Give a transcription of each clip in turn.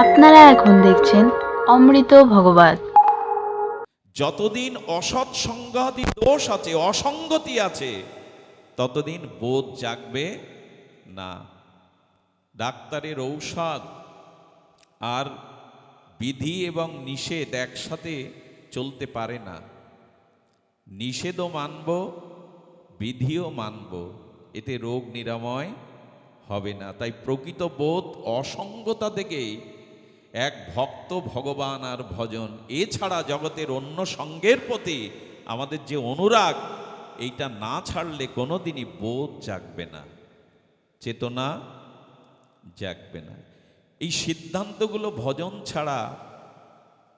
আপনারা এখন দেখছেন অমৃত ভগবত। যতদিন অসৎ সংঘাতি দোষ আছে, অসঙ্গতি আছে, ততদিন বোধ জাগবে না। ডাক্তারের ঔষধ আর বিধি এবং নিষেধ একসাথে চলতে পারে না। নিষেধও মানব, বিধিও মানব, এতে রোগ নিরাময় হবে না। তাই প্রকৃত বোধ অসঙ্গতা থেকেই এক ভক্ত ভগবান আর ভজন। এছাড়া জগতের অন্য সঙ্গের প্রতি আমাদের যে অনুরাগ, এইটা না ছাড়লে কোনোদিনই বোধ জাগবে না, চেতনা জাগবে না। এই সিদ্ধান্তগুলো ভজন ছাড়া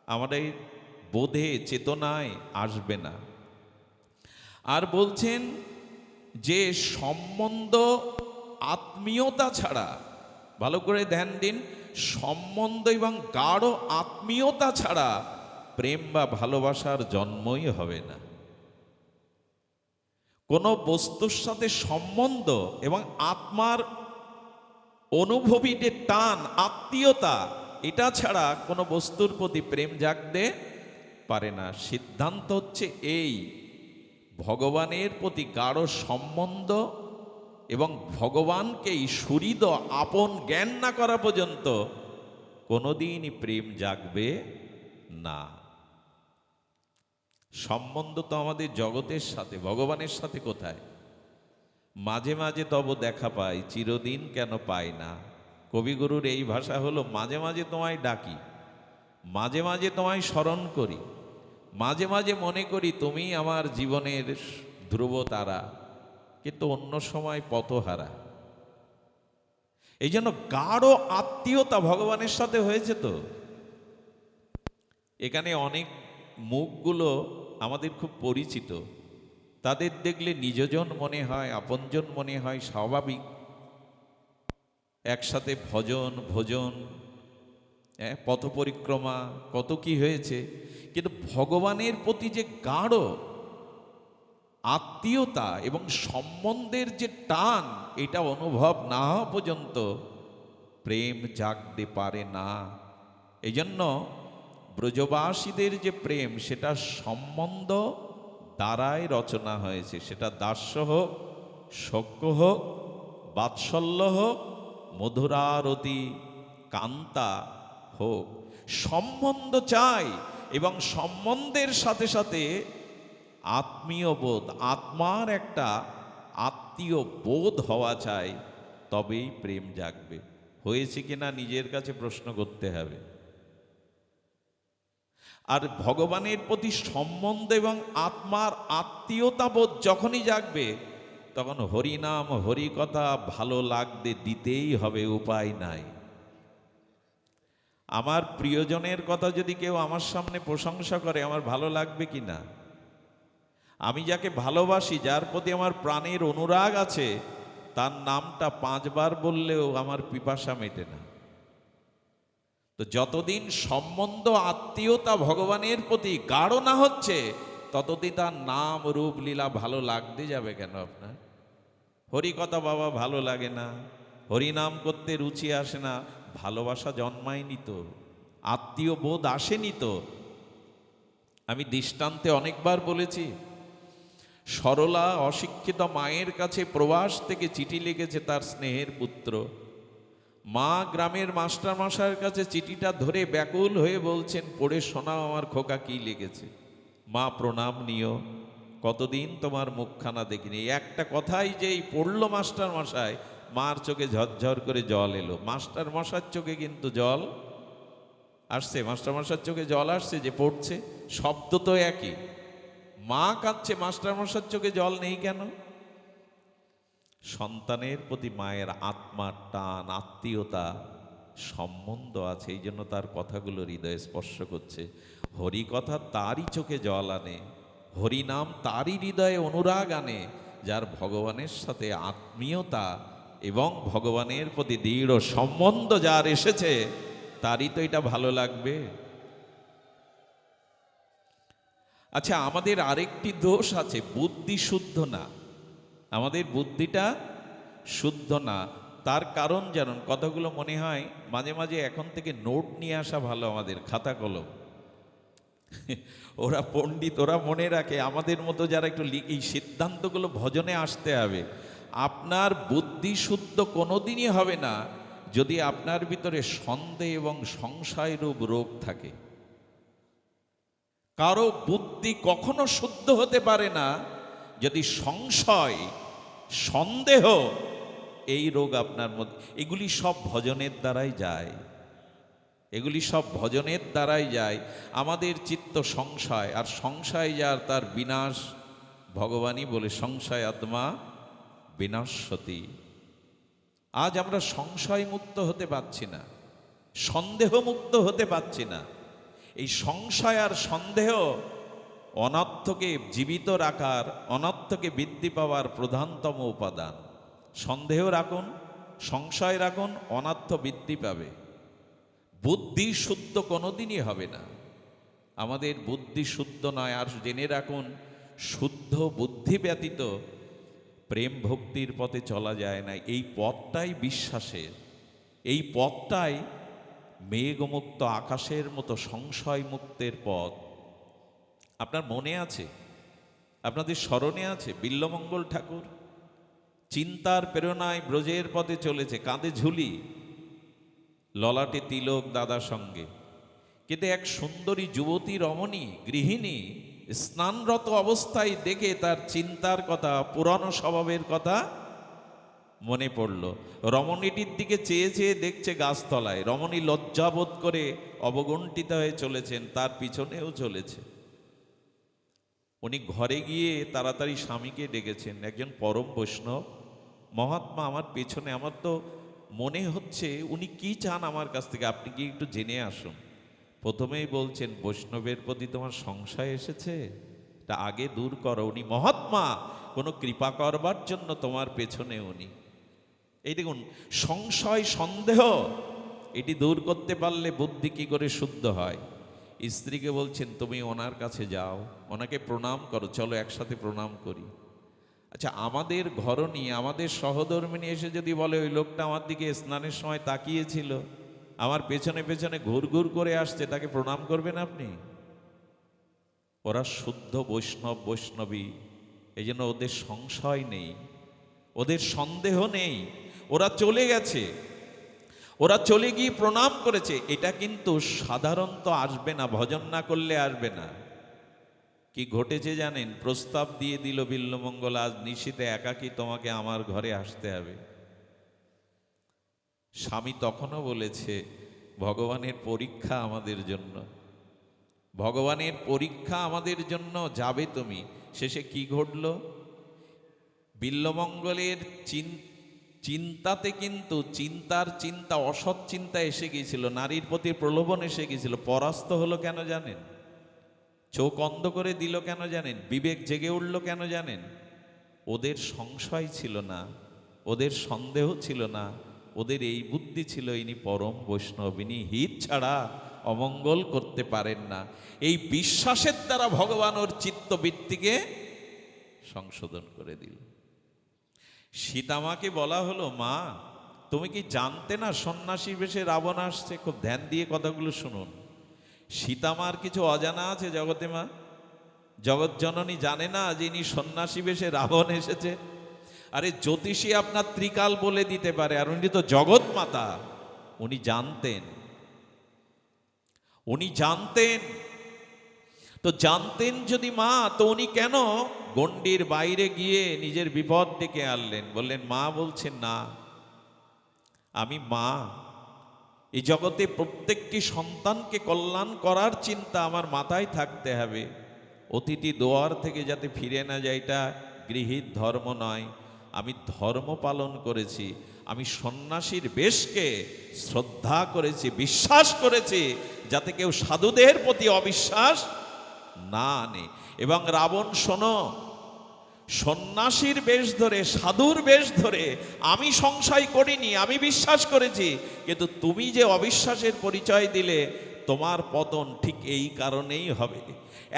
আমাদের বোধে, চেতনায় আসবে না। আর বলছেন যে সম্বন্ধ আত্মীয়তা ছাড়া, ভালো করে ধ্যান দিন সম্বন্ধ এবং গাঢ় আত্মীয়তা ছাড়া প্রেম বা ভালোবাসার জন্মই হবে না। কোনো বস্তুর সাথে সম্বন্ধ এবং আত্মার অনুভবী যে টান, আত্মীয়তা, এটা ছাড়া কোনো বস্তুর প্রতি প্রেম জাগতে পারে না। সিদ্ধান্ত হচ্ছে এই। ভগবানের প্রতি গাঢ় সম্বন্ধ এবং ভগবানকেই সুহৃদ আপন জ্ঞান না করা পর্যন্ত কোনোদিনই প্রেম জাগবে না। সম্বন্ধ তো আমাদের জগতের সাথে, ভগবানের সাথে কোথায়? মাঝে মাঝে তব দেখা পাই, চিরদিন কেন পাই না। কবিগুরুর এই ভাষা হলো, মাঝে মাঝে তোমায় ডাকি, মাঝে মাঝে তোমায় স্মরণ করি, মাঝে মাঝে মনে করি তুমি আমার জীবনের ধ্রুব তারা। কিন্তু অন্য সময় পথহারা। এই জন্য গাঢ় আত্মীয়তা ভগবানের সাথে হয়েছে তো। এখানে অনেক মুখগুলো আমাদের খুব পরিচিত। তাদের দেখলে নিজজন মনে হয় আপনজন মনে হয় স্বাভাবিক। একসাথে ভজন ভোজন হ্যাঁ, পথ পরিক্রমা কত কি হয়েছে। কিন্তু ভগবানের প্রতি যে গাঢ় আত্মীয়তা এবং সম্বন্ধের যে টান, এটা অনুভব না হওয়া পর্যন্ত প্রেম জাগতে পারে না। এই জন্য ব্রজবাসীদের যে প্রেম, সেটা সম্বন্ধ দ্বারাই রচনা হয়েছে। সেটা দাস্য হোক সখ্য হোক, বাৎসল্য হোক, মধুরারতি, কান্তা হোক। সম্বন্ধ চাই এবং সম্বন্ধের সাথে সাথে আত্মীয় বোধ আত্মার একটা আত্মীয় বোধ হওয়া চাই, তবেই প্রেম জাগবে। হয়েছে কিনা নিজের কাছে প্রশ্ন করতে হবে। আর ভগবানের প্রতি সম্বন্ধ এবং আত্মার আত্মীয়তা বোধ যখনই জাগবে, তখন হরিনাম, হরিকথা ভালো লাগতে দিতেই হবে, উপায় নাই। আমার প্রিয়জনের কথা যদি কেউ আমার সামনে প্রশংসা করে, আমার ভালো লাগবে কি না আমি যাকে ভালোবাসি, যার প্রতি আমার প্রাণের অনুরাগ আছে, তার নামটা পাঁচবার বললেও আমার পিপাসা মেটে না। তো যতদিন সম্বন্ধ, আত্মীয়তা ভগবানের প্রতি গাঢ় না হচ্ছে, ততদিন তার নাম, রূপ, লীলা ভালো লাগতে যাবে কেন আপনার? হরিকথা বাবা, ভালো লাগে না। হরিনাম করতে রুচি আসে না। ভালোবাসা জন্মায়নি তো। আত্মীয় বোধ আসেনি তো। আমি দৃষ্টান্তে অনেকবার বলেছি সরলা অশিক্ষিত মায়ের কাছে প্রবাস থেকে চিঠি লিখেছে তার স্নেহের পুত্র। মা গ্রামের মাস্টার মশাইয়ের কাছে চিঠিটা ধরে ব্যাকুল হয়ে বলছেন, পড়ে শোনাও আমার খোকা কি লিখেছে। মা, প্রণাম নিও। কতদিন তোমার মুখখানা দেখিনি। একটা কথাই যেই পড়ল মাস্টার মশাই মার চোখে ঝরঝর করে জল এলো। মাস্টার মশার চোখে কিন্তু জল আসছে মাস্টার মশার চোখে জল আসছে যে পড়ছে। শব্দ তো একই। মা কাঁদছে মাস্টার মশার চোখে জল নেই কেন? সন্তানের প্রতি মায়ের আত্মার টান, আত্মীয়তা, সম্বন্ধ আছে, এই জন্য তার কথাগুলো হৃদয়ে স্পর্শ করছে। হরি কথা তারই চোখে জল আনে, হরি নাম তারই হৃদয়ে অনুরাগ আনে, যার ভগবানের সাথে আত্মীয়তা এবং ভগবানের প্রতি দৃঢ় সম্বন্ধ যার এসেছে, তারই তো এটা ভালো লাগবে। আচ্ছা আমাদের আরেকটি দোষ আছে, বুদ্ধি শুদ্ধ না। আমাদের বুদ্ধিটা শুদ্ধ না। তার কারণ জানুন, কথাগুলো মনে হয় মাঝে মাঝে এখন থেকে নোট নিয়ে আসা ভালো আমাদের, খাতা কলম। ওরা পণ্ডিত, ওরা মনে রাখে, আমাদের মতো যারা একটু এই সিদ্ধান্তগুলো ভজনে আসতে হবে। আপনার বুদ্ধি শুদ্ধ কোনোদিনই হবে না যদি আপনার ভিতরে সন্দেহ এবং সংশয়রূপ রোগ থাকে। কারও বুদ্ধি কখনো শুদ্ধ হতে পারে না। যদি সংশয়, সন্দেহ, এই রোগ আপনার মধ্যে, এগুলি সব ভজনের দ্বারাই যায়। এগুলি সব ভজনের দ্বারাই যায়। আমাদের চিত্ত সংশয়, আর সংশয় যার তার বিনাশ, ভগবানই বলে সংশয় আত্মা বিনাশতি আজ আমরা সংশয় মুক্ত হতে পারছি না সন্দেহ মুক্ত হতে পারছি না। এই সংশয় আর সন্দেহ অনর্থকে জীবিত রাখার, অনর্থকে বৃদ্ধি পাওয়ার প্রধানতম উপাদান। সন্দেহ রাখুন, সংশয় রাখুন, অনর্থ বৃদ্ধি পাবে। বুদ্ধি শুদ্ধ কোনোদিনই হবে না। আমাদের বুদ্ধি শুদ্ধ নয়, আর জেনে রাখুন, শুদ্ধ বুদ্ধি ব্যতীত প্রেম ভক্তির পথে চলা যায় না। এই পথটাই বিশ্বাসের। এই পথটাই মেঘমুক্ত আকাশের মতো সংশয় মুক্তের পথ। আপনার মনে আছে? আপনাদের স্মরণে আছে? বিল্লমঙ্গল ঠাকুর? চিন্তার প্রেরণায় ব্রজের পথে চলেছে, কাঁধে ঝুলি। ললাটে তিলক দাদার সঙ্গে। কিন্তু এক সুন্দরী যুবতী রমণী, গৃহিণী, স্নানরত অবস্থায় দেখে তার চিন্তার কথা, পুরানো স্বভাবের কথা মনে পড়ল। রমণীটির দিকে চেয়ে চেয়ে দেখছে গাছতলায়। রমণী লজ্জাবোধ করে অবগুণ্ঠিত হয়ে চলেছেন, তার পিছনেও চলেছে। উনি ঘরে গিয়ে তাড়াতাড়ি স্বামীকে ডেকেছেন, একজন পরম বৈষ্ণব। মহাত্মা, আমার পেছনে, আমার তো মনে হচ্ছে উনি কি চান আমার কাছ থেকে, আপনি কি একটু জেনে আসুন। প্রথমেই বলছেন, বৈষ্ণবের প্রতি তোমার সংশয় এসেছে? তা আগে দূর করো। উনি, মহাত্মা, কোনো কৃপা করবার জন্য তোমার পেছনে উনি। এই দেখুন, সংশয়, সন্দেহ, এটি দূর করতে পারলে বুদ্ধি কি করে শুদ্ধ হয়? স্ত্রীকে বলছেন, তুমি ওনার কাছে যাও, ওনাকে প্রণাম করো, চলো একসাথে প্রণাম করি। আচ্ছা আমাদের ঘরণী, আমাদের সহধর্মিনী এসে যদি বলে, ওই লোকটা আমার দিকে স্নানের সময় তাকিয়েছিল, আমার পেছনে পেছনে ঘুর ঘুর করে আসছে, তাকে প্রণাম করবেন আপনি? ওরা শুদ্ধ বৈষ্ণব, বৈষ্ণবী এই জন্য ওদের সংশয় নেই, ওদের সন্দেহ নেই। ওরা চলে গেছে। ওরা চলে গিয়ে প্রণাম করেছে। এটা কিন্তু সাধারণত আসবে না, ভজন না করলে আসবে না। কি ঘটেছে জানেন? প্রস্তাব দিয়ে দিল বিল্লমঙ্গল, আজ নিশীতে একাকি তোমাকে আমার ঘরে আসতে হবে। স্বামী তখনও বলেছে, ভগবানের পরীক্ষা আমাদের জন্য। ভগবানের পরীক্ষা আমাদের জন্য যাবে তুমি। শেষে কি ঘটল? বিল্লমঙ্গলের চিন চিন্তাতে কিন্তু চিন্তার চিন্তা, অসৎ চিন্তা এসে গিয়েছিল, নারীর প্রতি প্রলোভন এসে গিয়েছিল। পরাস্ত হলো কেন জানেন? চোখ অন্ধ করে দিল কেন জানেন? বিবেক জেগে উঠল কেন জানেন? ওদের সংশয় ছিল না, ওদের সন্দেহ ছিল না, ওদের এই বুদ্ধি ছিল, ইনি পরম বৈষ্ণব, ইনি হিত ছাড়া অমঙ্গল করতে পারেন না। এই বিশ্বাসের দ্বারা ভগবান ওর চিত্তবৃত্তিকে সংশোধন করে দিল। সীতামাকে বলা হলো, মা, তুমি কি জানতে না সন্ন্যাসী বেশে রাবণ আসছে? খুব ধ্যান দিয়ে কথাগুলো শুনুন। সীতামার কিছু অজানা আছে জগতে, মা? জগৎ জননী জানে না যে ইনি সন্ন্যাসী বেশে রাবণ এসেছে। আরে, জ্যোতিষী আপনার ত্রিকাল বলে দিতে পারে, আর উনি তো জগৎ মাতা। উনি জানতেন। উনি জানতেন তো জানতেন যদি মা, তো উনি কেন গণ্ডির বাইরে গিয়ে নিজের বিপদ ডেকে আনলেন? বললেন, মা বলছেন, না, আমি মা। এই জগতে প্রত্যেকটি সন্তানকে কল্যাণ করার চিন্তা আমার মাথায় থাকতে হবে। অতিথি দোয়ার থেকে যাতে ফিরে না যায়, এটা গৃহীত ধর্ম নয়। আমি ধর্ম পালন করেছি। আমি সন্ন্যাসীর বেশকে শ্রদ্ধা করেছি, বিশ্বাস করেছি, যাতে কেউ সাধুদের প্রতি অবিশ্বাস না আনে এবং রাবণ, শোনো, সন্ন্যাসীর বেশ ধরে, সাধুর বেশ ধরে আমি সংশয় করিনি, আমি বিশ্বাস করেছি, কিন্তু তুমি যে অবিশ্বাসের পরিচয় দিলে, তোমার পতন ঠিক এই কারণেই হবে।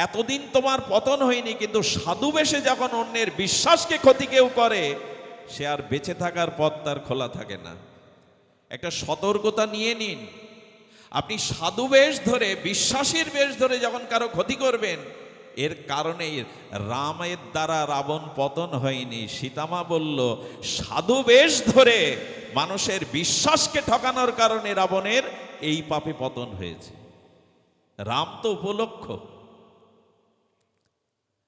এতদিন তোমার পতন হয়নি, কিন্তু সাধু বেশে যখন অন্যের বিশ্বাসকে ক্ষতি কেউ করে, সে আর বেঁচে থাকার পথ তার খোলা থাকে না। একটা সতর্কতা নিয়ে নিন। আপনি সাধু বেশ ধরে, বিশ্বাসীর বেশ ধরে যখন কারও ক্ষতি করবেন, এর কারণে রামের দ্বারা রাবণ পতন হয়নি। সীতামা বলল, সাধু বেশ ধরে, মানুষের বিশ্বাসকে ঠকানোর কারণে রাবণের এই পাপে পতন হয়েছে। রাম তো উপলক্ষ।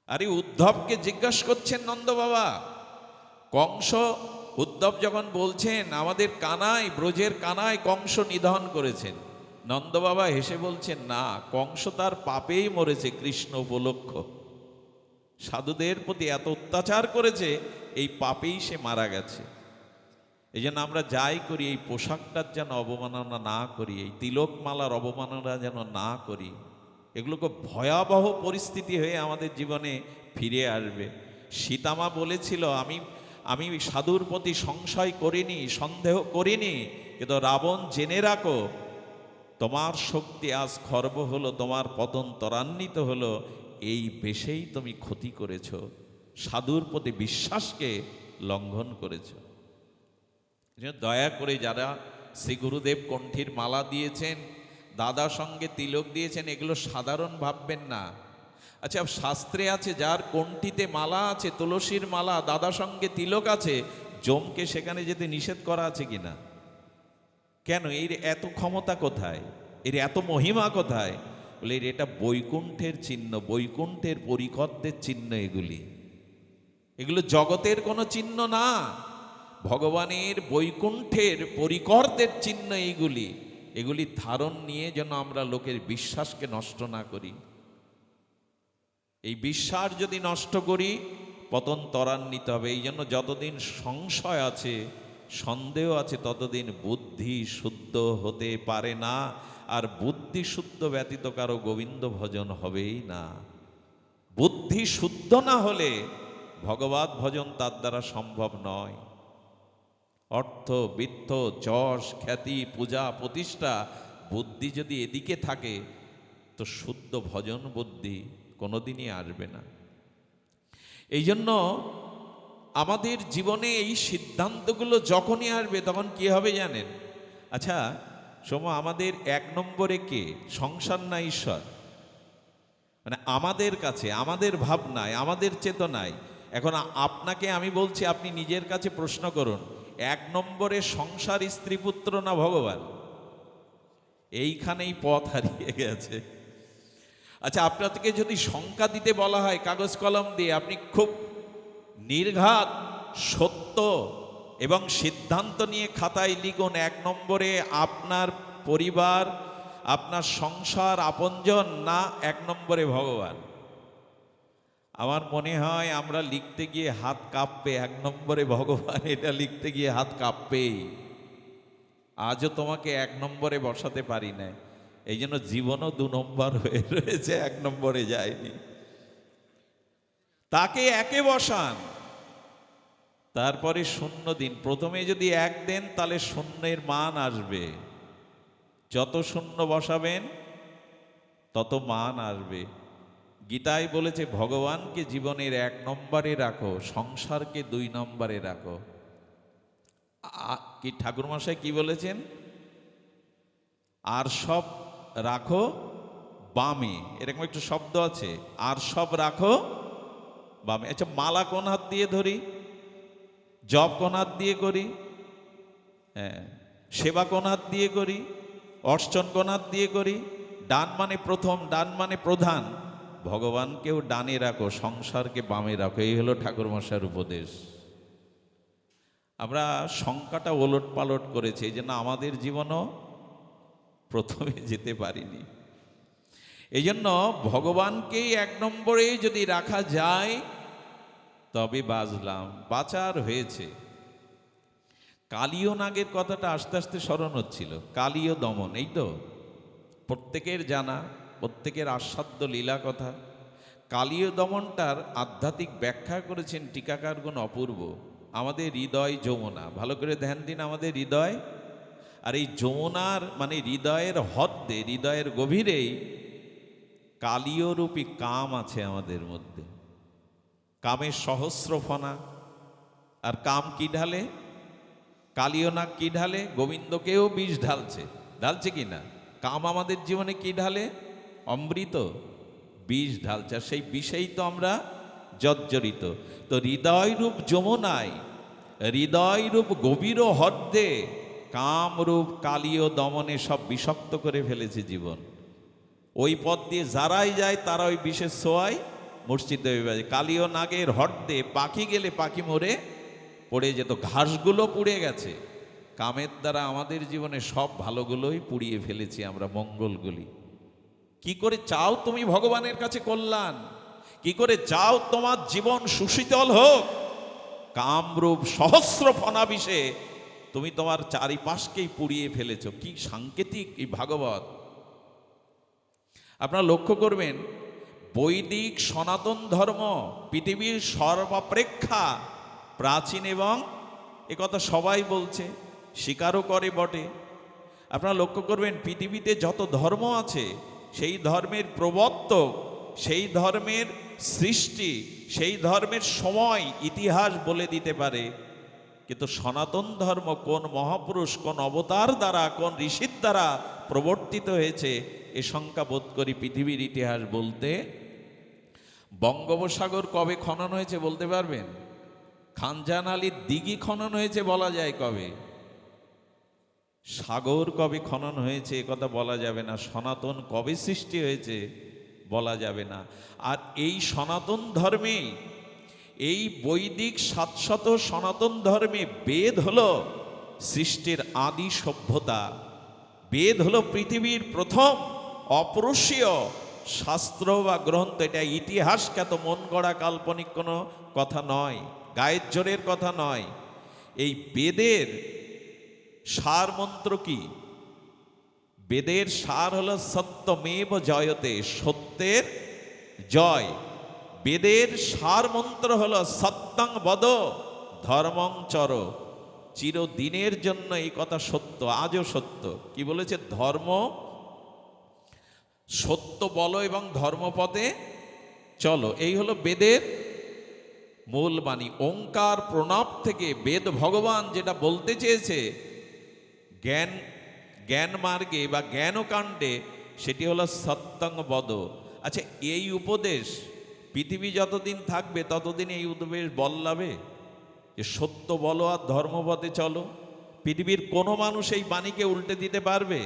আরে উদ্ধবকে জিজ্ঞাসা করছেন নন্দ বাবা, কংস উদ্ধব যখন বলছেন, আমাদের কানায়, ব্রজের কানায় কংস নিধন করেছেন। নন্দ বাবা হেসে বলছেন, না, কংস তার পাপেই মরেছে, কৃষ্ণ উপলক্ষ। সাধুদের প্রতি এত অত্যাচার করেছে, এই পাপেই সে মারা গেছে। এই জন্য আমরা যাই করি, এই পোশাকটার যেন অবমাননা না করি, এই তিলকমালার অবমাননা যেন না করি। এগুলো খুব ভয়াবহ পরিস্থিতি হয়ে আমাদের জীবনে ফিরে আসবে। সীতামা বলেছিল, আমি আমি সাধুর প্রতি সংশয় করিনি, সন্দেহ করিনি, কিন্তু রাবণ জেনে রাখো তোমার শক্তি আজ খর্ব হলো, তোমার পতন ত্বরান্বিত হলো, এই বেশেই তুমি ক্ষতি করেছ, সাধুর প্রতি বিশ্বাসকে লঙ্ঘন করেছ। দয়া করে যারা শ্রী গুরুদেব কণ্ঠীর মালা দিয়েছেন, দাদা সঙ্গে তিলক দিয়েছেন, এগুলো সাধারণ ভাববেন না। আচ্ছা শাস্ত্রে আছে, যার কণ্ঠিতে মালা আছে, তুলসীর মালা, দাদা সঙ্গে তিলক আছে, জমকে সেখানে যেতে নিষেধ করা আছে কিনা? কেন? এর এত ক্ষমতা কোথায়? এর এত মহিমা কোথায়? বলে, এর এটা বৈকুণ্ঠের চিহ্ন, বৈকুণ্ঠের পরিকরদের চিহ্ন এগুলি। এগুলো জগতের কোনো চিহ্ন না। ভগবানের বৈকুণ্ঠের পরিকরদের চিহ্ন এইগুলি এগুলি ধারণ নিয়ে যেন আমরা লোকের বিশ্বাসকে নষ্ট না করি। এই বিশ্বাস যদি নষ্ট করি, পতন ত্বরান্বিত হবে। এই জন্য যতদিন সংশয় আছে সন্দেহ আছে ততদিন বুদ্ধি শুদ্ধ হতে পারে না, আর বুদ্ধি শুদ্ধ ব্যতীত কারও গোবিন্দ ভজন হবেই না। বুদ্ধি শুদ্ধ না হলে ভগবত ভজন তার দ্বারা সম্ভব নয়। অর্থ, বিত্ত, যশ, খ্যাতি, পূজা, প্রতিষ্ঠা, বুদ্ধি যদি এদিকে থাকে, তো শুদ্ধ ভজন বুদ্ধি কোনোদিনই আসবে না। এই জন্য আমাদের জীবনে এই সিদ্ধান্তগুলো যখনই আসবে, তখন কি হবে জানেন? আচ্ছা সোম, আমাদের এক নম্বরে কে? সংসার না ঈশ্বর? মানে আমাদের কাছে, আমাদের ভাবনায়, আমাদের চেতনায়। এখন আপনাকে আমি বলছি, আপনি নিজের কাছে প্রশ্ন করুন, এক নম্বরে সংসার স্ত্রী পুত্র না ভগবান? এইখানেই পথ হারিয়ে গেছে। আচ্ছা আপনাকে যদি সংখ্যা দিতে বলা হয়, কাগজ কলম দিয়ে, আপনি খুব নির্ঘাত, সত্য এবং সিদ্ধান্ত নিয়ে খাতায় লিখুন এক নম্বরে আপনার পরিবার, আপনার সংসার আপনজন না এক নম্বরে ভগবান। আমার মনে হয় আমরা লিখতে গিয়ে হাত কাঁপবে, এক নম্বরে ভগবান, এটা লিখতে গিয়ে হাত কাঁপবেই আজও তোমাকে এক নম্বরে বসাতে পারি না এই জন্য জীবনও দু নম্বর হয়ে রয়েছে, এক নম্বরে যায়নি। তাকে একে বসান। তারপরে শূন্য দিন। প্রথমে যদি এক দেন, তাহলে শূন্যের মান আসবে। যত শূন্য বসাবেন, তত মান আসবে। গীতায় বলেছে, ভগবানকে জীবনের এক নম্বরে রাখো, সংসারকে দুই নম্বরে রাখো। কি ঠাকুরমশাই কি বলেছেন? আর সব রাখো বামে। এরকম একটু শব্দ আছে। আর সব রাখো বামে। আচ্ছা মালা কোন হাত দিয়ে ধরি? জব কোন হাত দিয়ে করি হ্যাঁ সেবা কোন হাত দিয়ে করি, অর্চন কোন হাত দিয়ে করি ডান মানে প্রথম ডান মানে প্রধান। ভগবানকেও ডানে রাখো, সংসারকে বামে রাখো, এই হলো ঠাকুরমশার উপদেশ। আমরা শঙ্কাটা ওলট পালট করেছি, এই জন্য আমাদের জীবনও প্রথমে যেতে পারিনি। এই জন্য ভগবানকেই এক নম্বরে যদি রাখা যায় তবে বাজলাম, বাঁচার হয়েছে। কালীয় নাগের কথাটা আস্তে আস্তে স্মরণ হচ্ছিল, কালীয় দমন, এই তো? প্রত্যেকের জানা, প্রত্যেকের আস্বাদ্য লীলা কথা। কালীয় দমনটার আধ্যাত্মিক ব্যাখ্যা করেছেন টিকাকারগুণ অপূর্ব, আমাদের হৃদয় যমুনা। ভালো করে ধ্যান দিন আমাদের হৃদয়। আর এই যমুনার মানে হৃদয়ের হদ্দে হৃদয়ের গভীরেই কালীয়রূপী কাম আছে আমাদের মধ্যে। কামের সহস্র ফনা। আর কাম কি ঢালে? কালীয় নাগ কি ঢালে? গোবিন্দকেও বিষ ঢালছে। ঢালছে কি না? কাম আমাদের জীবনে কি ঢালে? অমৃত বিষ ঢালছে। আর সেই বিষেই তো আমরা জর্জরিত। তো হৃদয়রূপ যমুনায়, হৃদয়রূপ গভীর হ্রদে কামরূপ কালীয় দমনে সব বিষাক্ত করে ফেলেছে জীবন। ওই পথ দিয়ে যারাই যায়, তারা ওই বিশেষ সোয়ায় মসজিদ বাজে কালীয় নাগের হর্দে পাখি গেলে পাখি মরে পড়ে যেত, ঘাসগুলো পুড়ে গেছে। কামের দ্বারা আমাদের জীবনে সব ভালোগুলোই পুড়িয়ে ফেলেছি আমরা, মঙ্গলগুলি। কি করে চাও তুমি ভগবানের কাছে কল্যাণ? কি করে চাও তোমার জীবন সুশীতল হোক? কামরূপ সহস্র ফনাবিষে তুমি তোমার চারিপাশকেই পুড়িয়ে ফেলেছো। কি সাংকেতিক এই ভাগবত। আপনারা লক্ষ্য করবেন বৈদিক সনাতন ধর্ম পৃথিবীর সর্বাপেক্ষা প্রাচীন এবং একথা সবাই বলছে, স্বীকারও করে বটে। আপনারা লক্ষ্য করবেন, পৃথিবীতে যত ধর্ম আছে, সেই ধর্মের প্রবর্তক, সেই ধর্মের সৃষ্টি, সেই ধর্মের সময় ইতিহাস বলে দিতে পারে। কিন্তু সনাতন ধর্ম কোন মহাপুরুষ, কোন অবতার দ্বারা, কোন ঋষির দ্বারা প্রবর্তিত হয়েছে, এ শঙ্কা বোধ করি পৃথিবীর ইতিহাস বলতে বঙ্গোপসাগর কবে খনন হয়েছে বলতে পারবেন? খানজান আলীর দিঘি খনন হয়েছে বলা যায় কবে? সাগর কবে খনন হয়েছে কথা বলা যাবে না, সনাতন কবে সৃষ্টি হয়েছে বলা যাবে না। আর এই সনাতন ধর্মে, এই বৈদিক সাতশত সনাতন ধর্মে বেদ হলো সৃষ্টির আদি সভ্যতা। বেদ হলো পৃথিবীর প্রথম অপরুষীয় শাস্ত্র বা গ্রন্থ, এটা ইতিহাস খ্যাত মন গড়া কাল্পনিক কোনো কথা নয়, গায়ের জোরের কথা নয়। এই বেদের সার মন্ত্র কি? বেদের সার হলো সত্যমেব জয়তে, সত্যের জয়। বেদের সার মন্ত্র হলো সত্যং বদ, ধর্মং চর। চিরদিনের জন্য এই কথা সত্য, আজও সত্য। কি বলেছে? ধর্ম সত্য বলো এবং ধর্মপদে চলো। এই হলো বেদের মূল বাণী। ওঙ্কার প্রণব থেকে বেদ ভগবান যেটা বলতে চেয়েছে, জ্ঞান জ্ঞান মার্গে বা জ্ঞানকাণ্ডে, সেটি হলো সত্যং বদ। আচ্ছা এই উপদেশ পৃথিবী যতদিন থাকবে ততদিন এই উপদেশ বল্লাবে? যে সত্য বলো আর ধর্মপথে চলো। পৃথিবীর কোনো মানুষ এই বাণীকে উল্টে দিতে পারবে?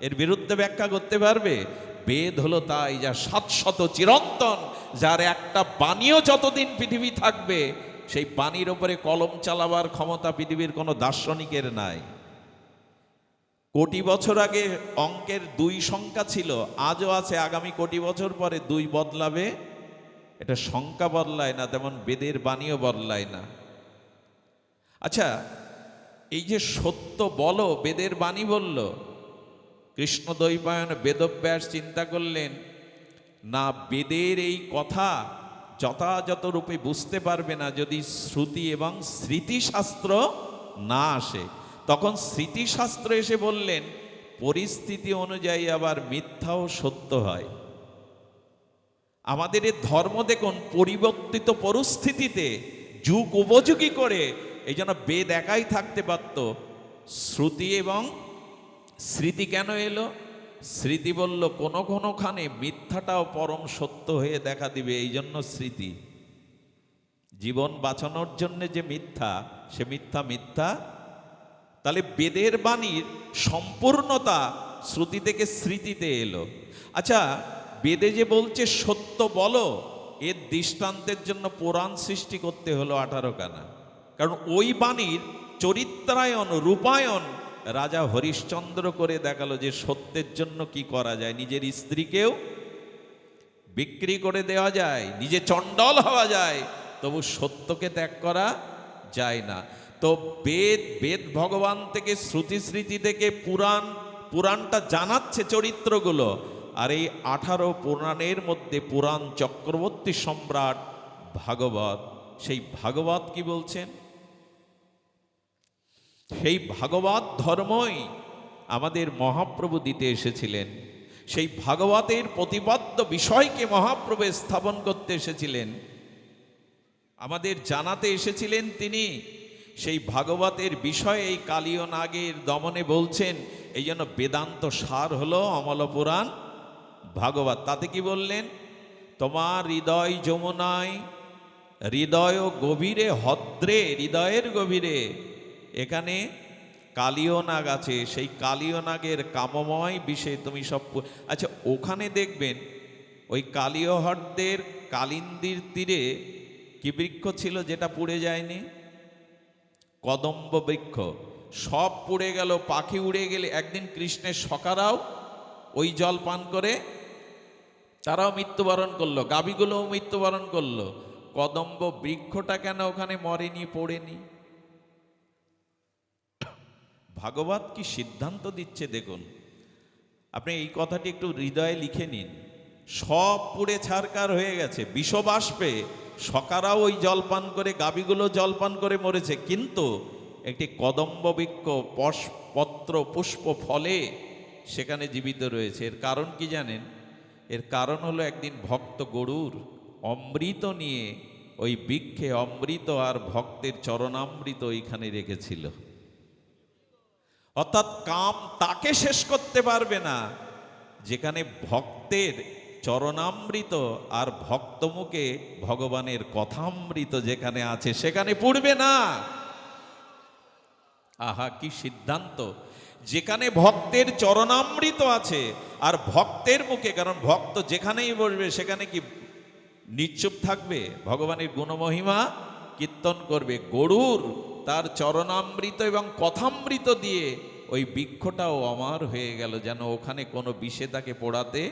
এর বিরুদ্ধে ব্যাখ্যা করতে পারবে? বেদ হলো তাই যা সাত শত চিরন্তন, যার একটা বাণীও যতদিন পৃথিবী থাকবে, সেই বাণীর ওপরে কলম চালাবার ক্ষমতা পৃথিবীর কোনো দার্শনিকের নাই। কোটি বছর আগে অঙ্কের দুই সংখ্যা ছিল, আজও আছে, আগামী কোটি বছর পরে দুই বদলাবে। এটা সংখ্যা বদলায় না, তেমন বেদের বাণীও বদলায় না। আচ্ছা এই যে সত্য বলো, বেদের বাণী বলল কৃষ্ণ দৈপায়ন বেদব্যাস চিন্তা করলেন, না, বেদের এই কথা যথাযথ রূপে বুঝতে পারবে না যদি শ্রুতি এবং স্মৃতিশাস্ত্র না আসে। তখন স্মৃতিশাস্ত্র এসে বললেন, পরিস্থিতি অনুযায়ী আবার মিথ্যাও সত্য হয়। আমাদের এই ধর্ম দেখুন, পরিবর্তিত পরিস্থিতিতে যুগ উপযোগী করে এই জন্য বেদ একাই থাকতে পারত। শ্রুতি এবং স্মৃতি কেন এলো? স্মৃতি বলল, কোনো কোনোখানে মিথ্যাটাও পরম সত্য হয়ে দেখা দিবে এই জন্য স্মৃতি। জীবন বাঁচানোর জন্য যে মিথ্যা, সে মিথ্যা মিথ্যা। তাহলে বেদের বাণীর সম্পূর্ণতা শ্রুতি থেকে স্মৃতিতে এলো। আচ্ছা বেদে যে বলছে, সত্য বলো, এর দৃষ্টান্তের জন্য পুরাণ সৃষ্টি করতে হলো আঠারো কানা। কারণ ওই বাণীর চরিত্রায়ন রূপায়ণ রাজা হরিশ্চন্দ্র করে দেখাল যে সত্যের জন্য কি করা যায়। নিজের স্ত্রীকেও বিক্রি করে দেওয়া যায়, নিজে চণ্ডল হওয়া যায়, তবু সত্যকে ত্যাগ করা যায় না। তো বেদ বেদ ভগবান থেকে শ্রুতি স্মৃতি থেকে পুরাণ, পুরাণটা জানাচ্ছে চরিত্রগুলো। আর এই আঠারো পুরাণের মধ্যে পুরাণ চক্রবর্তী সম্রাট ভাগবত, সেই ভাগবত কি বলছেন? সেই ভাগবত ধর্মই আমাদের মহাপ্রভু দিতে এসেছিলেন। সেই ভাগবতের প্রতিপাদ্য বিষয়কে মহাপ্রভু স্থাপন করতে এসেছিলেন। আমাদের জানাতে এসেছিলেন তিনি, সেই ভাগবতের বিষয়ে এই কালীয় নাগের দমনে বলছেন, এই জন্য বেদান্ত সার হলো অমল পুরাণ। ভাগবত তাতে কি বললেন? তোমার হৃদয় যমুনায়, হৃদয় গভীরে হদ্রে হৃদয়ের গভীরে এখানে কালীয় নাগ আছে, সেই কালীয় নাগের কামময় বিষয়ে তুমি সব আচ্ছা ওখানে দেখবেন ওই কালীয় হ্রদের কালিন্দির তীরে কি বৃক্ষ ছিল যেটা পুড়ে যায়নি? কদম্ব বৃক্ষ। সব পুড়ে গেল, পাখি উড়ে গেলে একদিন কৃষ্ণের সকারাও ওই জল পান করে, তারাও মৃত্যুবরণ করল, গাভীগুলোও মৃত্যুবরণ করল। কদম্ব বৃক্ষটা কেন ওখানে মরেনি, পড়েনি? ভাগবত কি সিদ্ধান্ত দিচ্ছে দেখুন। আপনি এই কথাটি একটু হৃদয়ে লিখে নিন। সব পুড়ে ছারকার হয়ে গেছে, বিষবাষ্পে। সকারাও ওই জলপান করে গাবিগুলো জলপান করে মরেছে। কিন্তু একটি কদম্ব বৃক্ষ পশ- পত্র পুষ্প ফলে সেখানে জীবিত রয়েছে। এর কারণ কি জানেন? এর কারণ হলো একদিন ভক্ত গরুর অমৃত নিয়ে ওই বৃক্ষে অমৃত আর ভক্তের চরণামৃত ওইখানে রেখেছিল। অর্থাৎ কাম তাকে শেষ করতে পারবে না। যেখানে ভক্তের চরণামৃত আর ভক্তমুখে ভগবানের কথামৃত যেখানে আছে, সেখানে পড়বে না। আহা, কি সিদ্ধান্ত। যেখানে ভক্তের চরণামৃত আছে আর ভক্তের মুখে, কারণ ভক্ত যেখানেই বসবে, সেখানে কি নিশ্চুপ থাকবে? ভগবানের গুণমহিমা কীর্তন করবে। গরুর তার চরণামৃত এবং কথামৃত দিয়ে ওই বৃক্ষটাও আমার হয়ে গেল, যেন ওখানে কোনো বিষে তাকে পোড়াতে।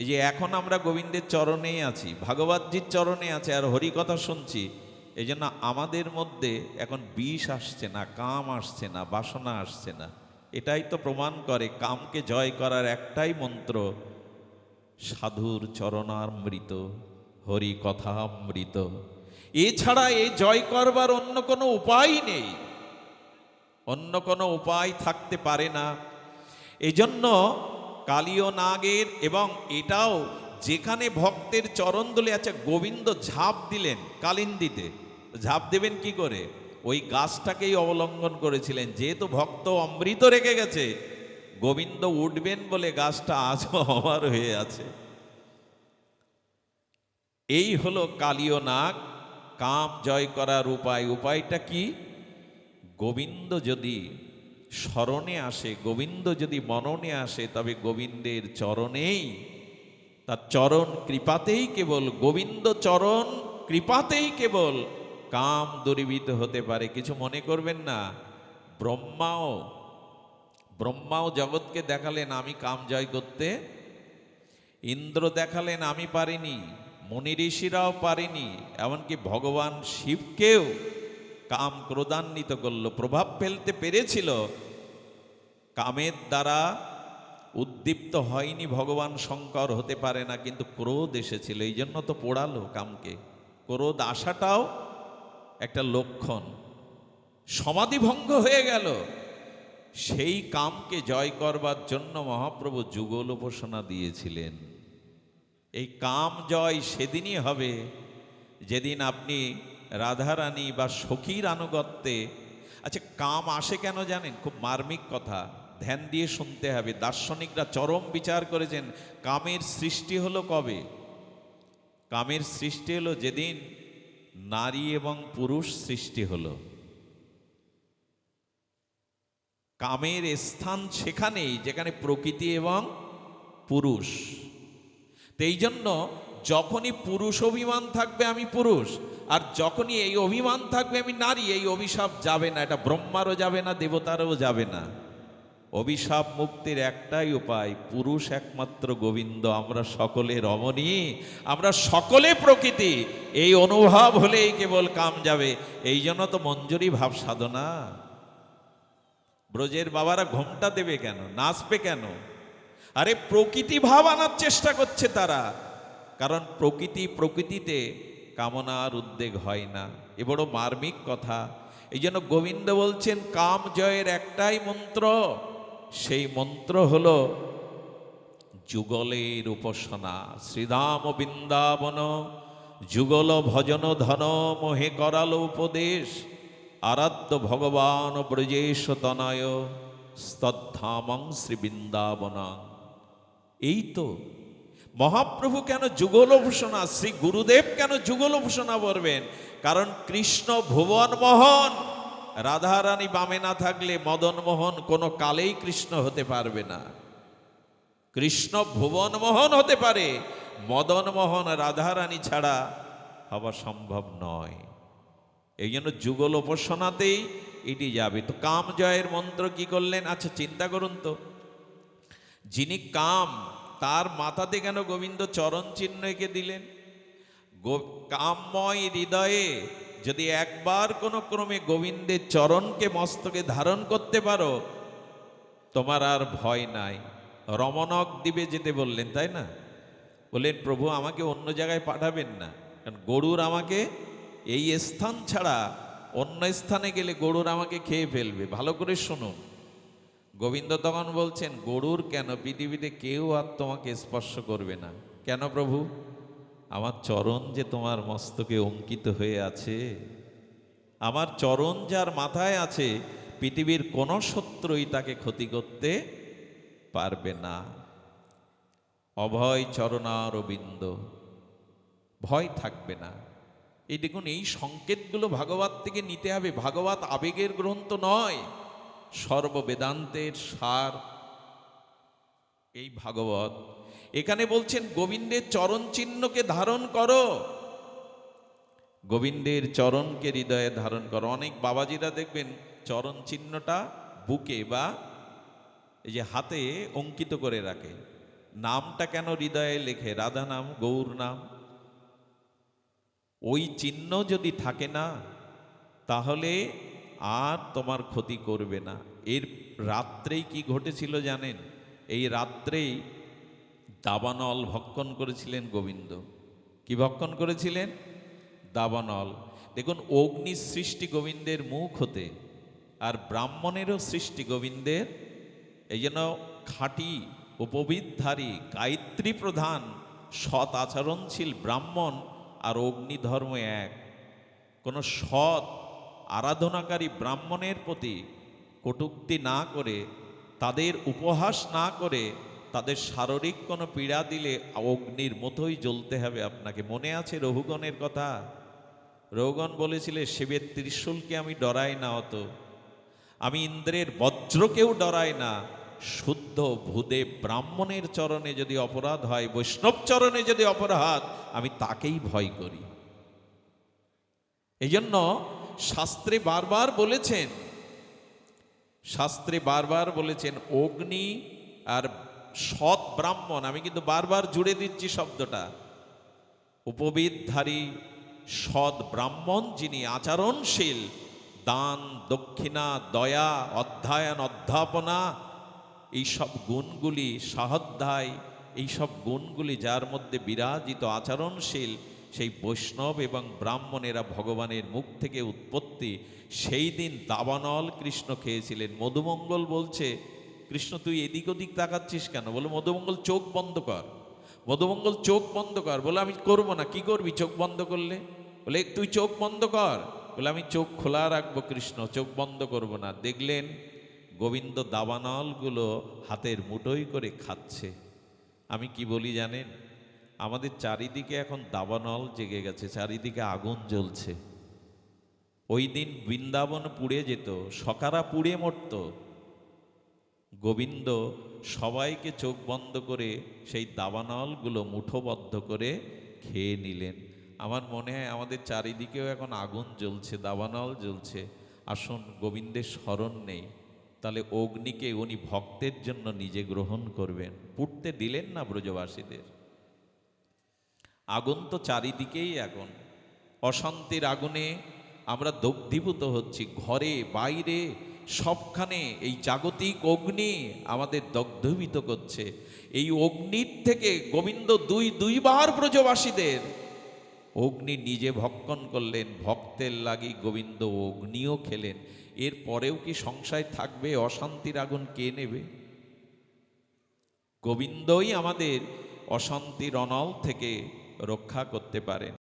এই যে এখন আমরা গোবিন্দের চরণেই আছি ভাগবতজির চরণে আছে, আর হরিকথা শুনছি এই জন্য আমাদের মধ্যে এখন বিষ আসছে না, কাম আসছে না, বাসনা আসছে না। এটাই তো প্রমাণ করে কামকে জয় করার একটাই মন্ত্র, সাধুর চরণামৃত হরি কথামৃত এছাড়া এই জয় করবার অন্য কোনো উপায় নেই। অন্য কোনো উপায় থাকতে পারে না। এজন্য কালীয় নাগের এবং এটাও যেখানে ভক্তের চরণ দলে আছে, গোবিন্দ ঝাঁপ দিলেন কালিন্দিতে। ঝাঁপ দেবেন কি করে? ওই গাছটাকেই অবলম্বন করেছিলেন। যেহেতু ভক্ত অমৃত রেখে গেছে, গোবিন্দ উঠবেন বলে গাছটা আজও অমার হয়ে আছে। এই হলো কালীয় নাগ। কাম জয় করার উপায়, উপায়টা কি? গোবিন্দ যদি স্মরণে আসে, গোবিন্দ যদি মননে আসে, তবে গোবিন্দের চরণেই, তার চরণ কৃপাতেই কেবল, গোবিন্দ চরণ কৃপাতেই কেবল কাম দূরীভূত হতে পারে। কিছু মনে করবেন না? ব্রহ্মাও ব্রহ্মাও জগৎকে দেখালেন, আমি কাম জয় করতে। ইন্দ্র দেখালেন, আমি পারিনি। মুনি ঋষিরাও পারেনি, এমনকি ভগবান শিবকেও কাম ক্রোধান্বিত করল, প্রভাব ফেলতে পেরেছিল। কামের দ্বারা উদ্দীপ্ত হয়নি ভগবান, শঙ্কর হতে পারে না, কিন্তু ক্রোধ এসেছিল, এই জন্য তো পোড়ালো কামকে। ক্রোধ আসাটাও একটা লক্ষণ। সমাধিভঙ্গ হয়ে গেল। সেই কামকে জয় করবার জন্য মহাপ্রভু যুগল উপাসনা দিয়েছিলেন। এই কাম জয় সেদিনই হবে। যেদিন আপনি রাধারানী বা সখীর আনুগত্যে আচ্ছা কাম আসে কেন জানেন? খুব মার্মিক কথা। ধ্যান দিয়ে শুনতে হবে। দার্শনিকরা চরম বিচার করেছেন, কামের সৃষ্টি হলো কবে? কামের সৃষ্টি হলো যেদিন নারী এবং পুরুষ সৃষ্টি হলো। কামের স্থান সেখানেই, যেখানে প্রকৃতি এবং পুরুষ। তো এই জন্য যখনই পুরুষ অভিমান থাকবে, আমি পুরুষ। আর যখনই এই অভিমান থাকবে, আমি নারী, এই অভিশাপ যাবে না। এটা ব্রহ্মারও যাবে না, দেবতারও যাবে না। অভিশাপ মুক্তির একটাই উপায়, পুরুষ একমাত্র গোবিন্দ। আমরা সকলে রমণী, আমরা সকলে প্রকৃতি। এই অনুভব হলেই কেবল কাম যাবে। এই জন্য তো মঞ্জুরি ভাব সাধনা। ব্রজের বাবারা ঘোমটা দেবে কেন? নাচবে কেন? আরে প্রকৃতি ভাব আনার চেষ্টা করছে তারা। কারণ প্রকৃতি প্রকৃতিতে কামনার উদ্বেগ হয় না। এ বড় মার্মিক কথা। এই জন্য গোবিন্দ বলছেন, কাম জয়ের একটাই মন্ত্র। সেই মন্ত্র হলো যুগলের উপাসনা। শ্রীধাম বৃন্দাবন, যুগল ভজন ধন, মোহে করাল উপদেশ। আরাধ্য ভগবান ব্রজেশ তনয়। স্তদ্ধামং শ্রী বৃন্দাবনা এই তো, মহাপ্রভু কেন যুগল ভূষণা শ্রী গুরুদেব কেন যুগল ভূষণা বলবেন? কারণ কৃষ্ণ ভুবন মোহন, রাধারানী বামে না থাকলে মদন মোহন কোনো কালেই কৃষ্ণ হতে পারবে না। কৃষ্ণ ভুবন মোহন হতে পারে, মদন মোহন রাধারানী ছাড়া হওয়া সম্ভব নয়। এই জন্য যুগল উপাসনাতেই এটি যাবে। তো কাম জয়ের মন্ত্র কি করলেন? আচ্ছা চিন্তা করুন তো। যিনি কাম, তার মাথাতে কেন গোবিন্দ চরণ চিহ্ন এঁকে দিলেন কামময় হৃদয়ে যদি একবার কোনো ক্রমে গোবিন্দের চরণকে মস্তকে ধারণ করতে পারো, তোমার আর ভয় নাই। রমণক দিবে যেতে বললেন, তাই না? বললেন, প্রভু, আমাকে অন্য জায়গায় পাঠাবেন না। কারণ গরুর আমাকে এই স্থান ছাড়া অন্য স্থানে গেলে গরুর আমাকে খেয়ে ফেলবে। ভালো করে শুনুন। গোবিন্দ তখন বলছেন, গরুর কেন? পৃথিবীতে কেউ আর তোমাকে স্পর্শ করবে না। কেন প্রভু? আমার চরণ যে তোমার মস্তকে অঙ্কিত হয়ে আছে, আমার চরণ যার মাথায় আছে, পৃথিবীর কোনো শত্রুই তাকে ক্ষতি করতে পারবে না। অভয় চরণারবিন্দ, ভয় থাকবে না। এই দেখুন, এই সংকেতগুলো ভাগবত থেকে নিতে হবে। ভাগবত আবেগের গ্রন্থ নয়। সর্ববেদান্তের সার। এই ভাগবত। এখানে বলছেন, গোবিন্দের চরণ চিহ্নকে ধারণ করো। গোবিন্দের চরণকে হৃদয়ে ধারণ করো। অনেক বাবাজিরা দেখবেন, চরণ চিহ্নটা বুকে বা এই যে হাতে অঙ্কিত করে রাখে। নামটা কেন হৃদয়ে লেখে? রাধা নাম, গৌর নাম। ওই চিহ্ন যদি থাকে না, তাহলে আর তোমার ক্ষতি করবে না। এর রাত্রেই কি ঘটেছিল জানেন? এই রাত্রেই দাবানল ভক্ষণ করেছিলেন গোবিন্দ। কি ভক্ষণ করেছিলেন? দাবানল। দেখুন অগ্নি সৃষ্টি গোবিন্দের মুখ হতে আর ব্রাহ্মণেরও সৃষ্টি গোবিন্দের এই যেন খাঁটি, উপবিদধারী, গায়ত্রী প্রধান, সৎ আচরণশীল ব্রাহ্মণ আর অগ্নিধর্ম এক। কোনো সৎ আরাধনাকারী ব্রাহ্মণের প্রতি কটুক্তি না করে, তাদের উপহাস না করে, তাদের শারীরিক কোনো পীড়া দিলে অগ্নির মতোই জ্বলতে হবে আপনাকে। মনে আছে রঘুগণের কথা? রঘুগণ বলেছিলে, শিবের ত্রিশূলকে আমি ডরাই না অত। আমি ইন্দ্রের বজ্রকেও ডরাই না। শুদ্ধ ভূদেব ব্রাহ্মণের চরণে যদি অপরাধ হয়, বৈষ্ণব চরণে যদি অপরাধ, আমি তাকেই ভয় করি। এই জন্য শাস্ত্রে বারবার বলেছেন, শাস্ত্রে বারবার বলেছেন, অগ্নি আর সৎ ব্রাহ্মণ, আমি কিন্তু বারবার জুড়ে দিচ্ছি শব্দটা উপবিদধারী সৎ ব্রাহ্মণ যিনি আচরণশীল, দান, দক্ষিণা, দয়া, অধ্যায়ন, অধ্যাপনা, এইসব গুণগুলি, সাহধ্যায়, এইসব গুণগুলি যার মধ্যে বিরাজিত আচরণশীল সেই বৈষ্ণব এবং ব্রাহ্মণেরা ভগবানের মুখ থেকে উৎপত্তি, সেই দিন দাবানল কৃষ্ণ খেয়েছিলেন। মধুমঙ্গল বলছে, কৃষ্ণ, তুই এদিক ওদিক তাকাচ্ছিস কেন? বলে, মধুমঙ্গল চোখ বন্ধ কর। মধুমঙ্গল চোখ বন্ধ কর। বলে, আমি করব না, কি করবি চোখ বন্ধ করলে? বলে, তুই চোখ বন্ধ কর। বলে, আমি চোখ খোলা রাখব কৃষ্ণ, চোখ বন্ধ করব না। দেখলেন গোবিন্দ দাবানলগুলো হাতের মুঠোই করে খাচ্ছে। আমি কি বলি জানেন? আমাদের চারিদিকে এখন দাবানল জেগে গেছে, চারিদিকে আগুন জ্বলছে। ওই দিন বৃন্দাবন পুড়ে যেত, সকারা পুড়ে মরত। গোবিন্দ সবাইকে চোখ বন্ধ করে সেই দাবানলগুলো মুঠোবদ্ধ করে খেয়ে নিলেন। আমার মনে হয় আমাদের চারিদিকেও এখন আগুন জ্বলছে, দাবানল জ্বলছে। আসুন, গোবিন্দের স্মরণ নেই। তাহলে অগ্নিকে উনি ভক্তের জন্য নিজে গ্রহণ করবেন। পুড়তে দিলেন না ব্রজবাসীদের। আগুন তো চারিদিকেই এখন অশান্তির আগুনে আমরা দগ্ধীভূত হচ্ছি, ঘরে, বাইরে, সবখানে। এই জাগতিক অগ্নি আমাদের দগ্ধভীত করছে। এই অগ্নির থেকে গোবিন্দ দুই, দুইবার ব্রজবাসীদের অগ্নি নিজে ভক্ষণ করলেন। ভক্তের লাগি গোবিন্দ অগ্নিও খেলেন। এর পরেও কি সংশয় থাকবে? অশান্তির আগুন কে নেবে? গোবিন্দই আমাদের অশান্তির অনল থেকে রক্ষা করতে পারেন।